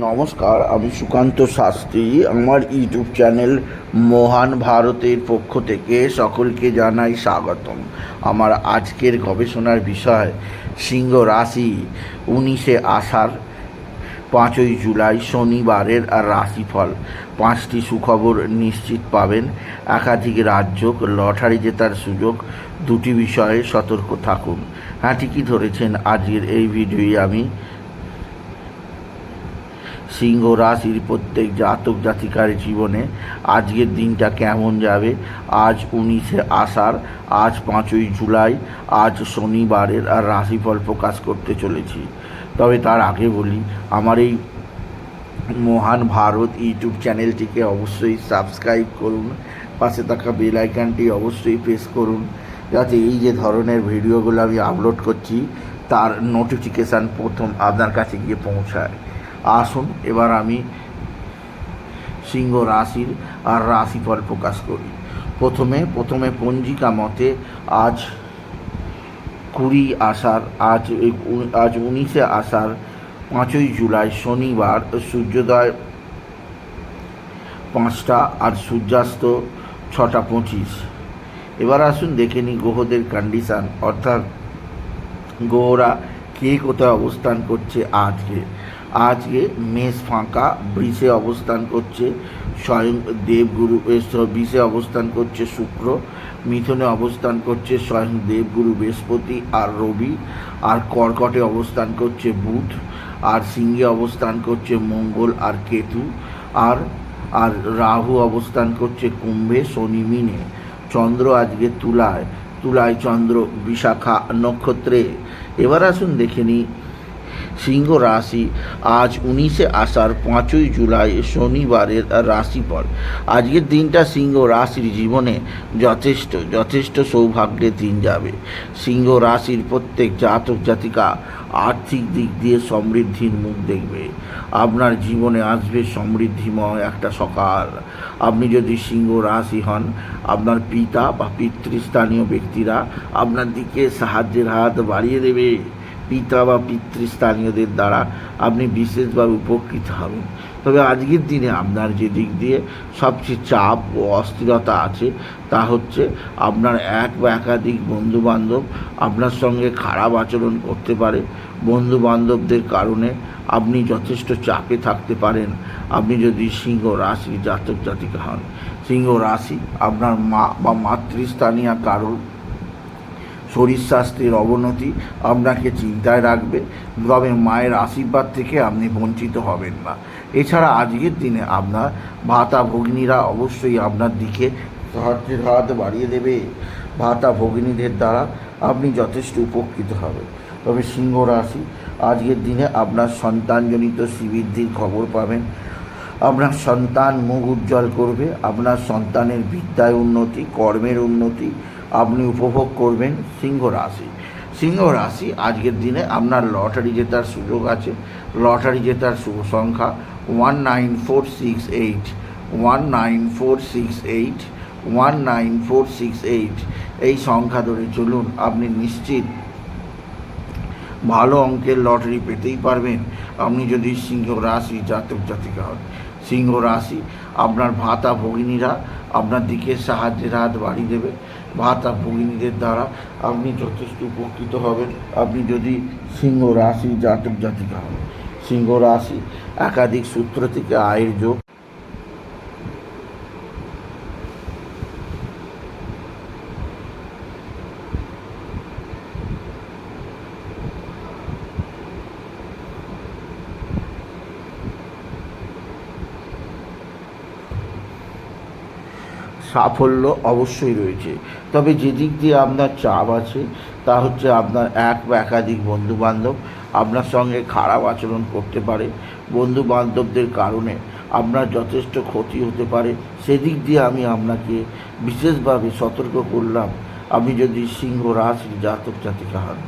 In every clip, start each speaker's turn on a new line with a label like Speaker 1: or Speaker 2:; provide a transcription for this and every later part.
Speaker 1: নমস্কার, আমি সুকান্ত শাস্ত্রী। আমার ইউটিউব চ্যানেল মহান ভারতের পক্ষ থেকে সকলকে জানাই স্বাগতম। আমার আজকের গবেষণার বিষয়, সিংহ রাশি উনিশে আষাঢ়, পাঁচই জুলাই শনিবারের রাশিফল। পাঁচটি সুখবর নিশ্চিত পাবেন। একাধিক রাজ্য লটারি জেতার সুযোগ, দুটি বিষয়ে সতর্ক থাকুন। হ্যাঁ ঠিকই ধরেছেন। আজকের এই ভিডিওয়ে আমি সিংহ রাশির প্রত্যেক জাতক জাতিকার জীবনে আজকের দিনটা কেমন যাবে? আজ উনিশে আষাঢ়, আজ পাঁচই জুলাই, আজ শনিবারের আর রাশিফল প্রকাশ করতে চলেছি। তবে তার আগে বলি, আমার এই মহান ভারত ইউটিউব চ্যানেলটিকে অবশ্যই সাবস্ক্রাইব করুন, পাশে থাকা বেল আইকনটি অবশ্যই প্রেস করুন, যাতে এই যে ধরনের ভিডিওগুলো আমি আপলোড করছি, তার নোটিফিকেশান প্রথম আপনার কাছে গিয়ে পৌঁছায়। আসুন, এবার আমি সিংহ রাশির আর রাশিফল প্রকাশ করি। প্রথমে প্রথমে পঞ্জিকা মতে আজ কুড়ি আষাঢ়, আজ আজ উনিশে আষাঢ়, পাঁচই জুলাই শনিবার, সূর্যোদয় পাঁচটা আর সূর্যাস্ত ছটা পঁচিশ। এবার আসুন, দেখে নিই গ্রহদের কন্ডিশান অর্থাৎ গ্রহরা কে কোথায় অবস্থান করছে আজকে। আজকে মেষ ফাঁকা, বৃষে অবস্থান করছে, স্বয়ং দেবগুরু বৃষে অবস্থান করছে শুক্র, মিথুনে অবস্থান করছে স্বয়ং দেবগুরু, বৃহস্পতি আর রবি, আর কর্কটে অবস্থান করছে বুধ, আর সিংহে অবস্থান করছে মঙ্গল আর কেতু, আর আর রাহু অবস্থান করছে কুম্ভে, শনি মিনে, চন্দ্র আজকে তুলায় তুলায় চন্দ্র, বিশাখা নক্ষত্রে। এবার আসুন দেখে নিই সিংহ রাশি আজ উনিশে আষাঢ়, পাঁচই জুলাই শনিবারের রাশিফল। আজকের দিনটা সিংহ রাশির জীবনে যথেষ্ট যথেষ্ট সৌভাগ্যের দিন যাবে। সিংহ রাশির প্রত্যেক জাতক জাতিকা আর্থিক দিক দিয়ে সমৃদ্ধির মুখ দেখবে। আপনার জীবনে আসবে সমৃদ্ধিময় একটা সকাল। আপনি যদি সিংহ রাশি হন, আপনার পিতা বা পিতৃস্থানীয় ব্যক্তিরা আপনার দিকে সাহায্যের হাত বাড়িয়ে দেবে। পিতা বা পিতৃস্থানীয়দের দ্বারা আপনি বিশেষভাবে উপকৃত হবেন। তবে আজকের দিনে আপনার যে দিক দিয়ে সবচেয়ে চাপ ও অস্থিরতা আছে, তা হচ্ছে আপনার এক বা একাধিক বন্ধুবান্ধব আপনার সঙ্গে খারাপ আচরণ করতে পারে। বন্ধু বান্ধবদের কারণে আপনি যথেষ্ট চাপে থাকতে পারেন। আপনি যদি সিংহ রাশি জাতক জাতিকা হন, সিংহ রাশি আপনার মা বা মাতৃস্থানীয় কারণ শরীর স্বাস্থ্যের অবনতি আপনাকে চিন্তায় রাখবে, তবে মায়ের আশীর্বাদ থেকে আপনি বঞ্চিত হবেন না। এছাড়া আজকের দিনে আপনার ভাতা ভগ্নীরা অবশ্যই আপনার দিকে সাহায্যের হাত বাড়িয়ে দেবে। ভাতা ভগ্নীদের দ্বারা আপনি যথেষ্ট উপকৃত হবেন। তবে সিংহ রাশি, আজকের দিনে আপনার সন্তানজনিত শ্রীবৃদ্ধির খবর পাবেন। আপনার সন্তান মুখ উজ্জ্বল করবে, আপনার সন্তানের বিদ্যায় উন্নতি, কর্মের উন্নতি আপনি উপভোগ করবেন সিংহ রাশি। সিংহ রাশি আজকের দিনে আপনার লটারি জেতার সুযোগ আছে। লটারি জেতার শুভ সংখ্যা one nine four six eight one nine four six eight one nine four six eight এই সংখ্যা ধরে চলুন, আপনি নিশ্চিত ভালো অঙ্কের লটারি পেতেই পারবেন। আপনি যদি সিংহ রাশি জাতক জাতিকা হন সিংহ রাশি। আপনার ভাতা ভগিনীরা আপনার দিকে সাহায্যের হাত বাড়িয়ে দেবে। ভাতা ভগিনীদের দ্বারা আপনি যথেষ্ট উপকৃত হবেন। আপনি যদি সিংহ রাশি জাতক জাতিকা হন, সিংহ রাশি একাধিক সূত্র থেকে আয়ের যোগ সাফল্য অবশ্যই রয়েছে। তবে যে দিক দিয়ে আপনার চাপ আছে, তা হচ্ছে আপনার এক বা একাধিক বন্ধুবান্ধব আপনার সঙ্গে খারাপ আচরণ করতে পারে। বন্ধু বান্ধবদের কারণে আপনার যথেষ্ট ক্ষতি হতে পারে। সেদিক দিয়ে আমি আপনাকে বিশেষভাবে সতর্ক করলাম। আপনি যদি সিংহ রাশির জাতক জাতিকা হন,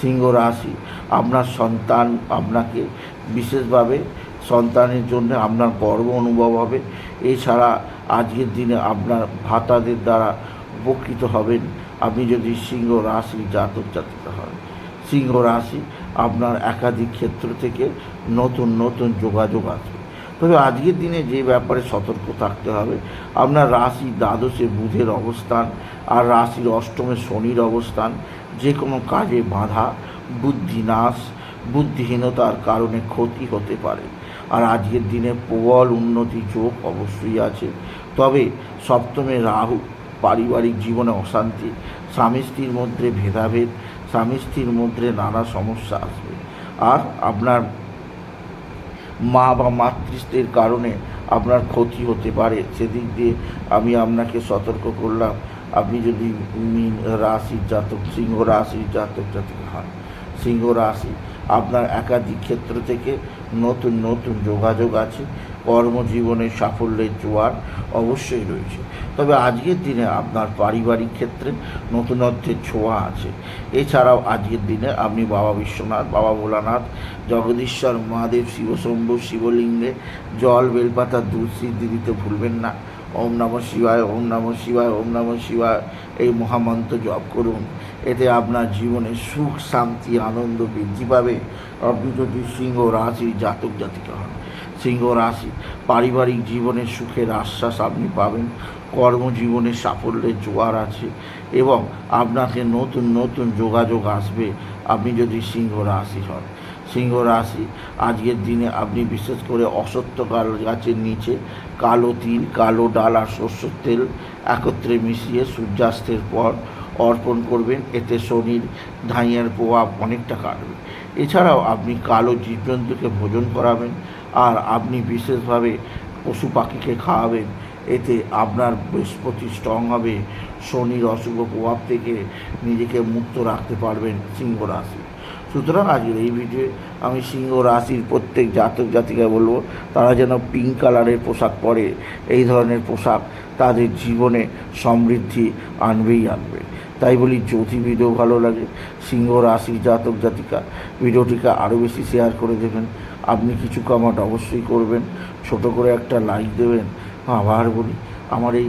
Speaker 1: সিংহ রাশি আপনার সন্তান আপনাকে বিশেষভাবে সন্তানের জন্য আপনার গর্ব অনুভব হবে। এছাড়া আজকের দিনে আপনার ভাতাদের দ্বারা উপকৃত হবেন। আপনি যদি সিংহ রাশি জাতক জাতিকা হন, সিংহ রাশি আপনার একাধিক ক্ষেত্র থেকে নতুন নতুন যোগাযোগ আসবে। তবে আজকের দিনে যে ব্যাপারে সতর্ক থাকতে হবে, আপনার রাশি দ্বাদশে বুধের অবস্থান আর রাশির অষ্টমে শনির অবস্থান, যে কোনো কাজে বাধা, বুদ্ধিনাশ, বুদ্ধিহীনতার কারণে ক্ষতি হতে পারে। আর আজকের দিনে প্রবল উন্নতি যোগ অবশ্যই আছে। তবে সপ্তমে রাহু পারিবারিক জীবনে অশান্তি, স্বামী স্ত্রীর মধ্যে ভেদাভেদ, স্বামী স্ত্রীর মধ্যে নানা সমস্যা আসবে। আর আপনার মা বা মাতৃত্বের কারণে আপনার ক্ষতি হতে পারে। সেদিক দিয়ে আমি আপনাকে সতর্ক করলাম, আপনি যদি মিন রাশির জাতক, সিংহ রাশির জাতক জাতক হন, সিংহ রাশি আপনার একাধিক ক্ষেত্র থেকে নতুন নতুন যোগাযোগ আছে, কর্মজীবনে সাফল্যের জোয়ার অবশ্যই রয়েছে। তবে আজকের দিনে আপনার পারিবারিক ক্ষেত্রে নতুনত্বের ছোঁয়া আছে। এছাড়াও আজকের দিনে আপনি বাবা বিশ্বনাথ, বাবা ভোলানাথ, জগদীশ্বর, মহাদেব, শিবশম্ভু, শিবলিঙ্গে, জল, বেলপাতা দুধ সিদ্ধি দিতে ভুলবেন না। ওম নম শিবায়, ওম নম শিবায়, ওম নম শিবায়। এই মহামন্ত্র জপ করুন। এতে আপনার জীবনে সুখ, শান্তি, আনন্দ বৃদ্ধি পাবে। আপনি যদি সিংহ রাশির জাতক জাতিকা হন, সিংহ রাশি পারিবারিক জীবনে সুখের আশ্বাস আপনি পাবেন, কর্মজীবনে সাফল্যের জোয়ার আছে এবং আপনাকে নতুন নতুন যোগাযোগ আসবে। আপনি যদি সিংহ রাশি হন সিংহ রাশি। আজকের দিনে আপনি বিশেষ করে অসত্য কাল গাছের নিচে কালো তিল, কালো ডাল আর সর্ষের তেল একত্রে মিশিয়ে সূর্যাস্তের পর অর্পণ করবেন। এতে শনির ধাইয়ার প্রভাব অনেকটা কাটবে। এছাড়াও আপনি কালো জীবজন্তুকে ভোজন করাবেন আর আপনি বিশেষভাবে পশু পাখিকে খাওয়াবেন। এতে আপনার বৃহস্পতি স্ট্রং হবে। শনির অশুভ প্রভাব থেকে নিজেকে মুক্ত রাখতে পারবেন সিংহ রাশি। সুতরাং আজকের এই ভিডিওয়ে আমি সিংহ রাশির প্রত্যেক জাতক জাতিকা বলব, তারা যেন পিঙ্ক কালারের পোশাক পরে, এই ধরনের পোশাক তাদের জীবনে সমৃদ্ধি আনবেই আনবে। তাই বলি যদি ভিডিও ভালো লাগে, সিংহ রাশির জাতক জাতিকা, ভিডিওটিকে আরও বেশি শেয়ার করে দেবেন। আপনি কিছু কমেন্ট অবশ্যই করবেন, ছোট করে একটা লাইক দেবেন। আবার বলি, আমার এই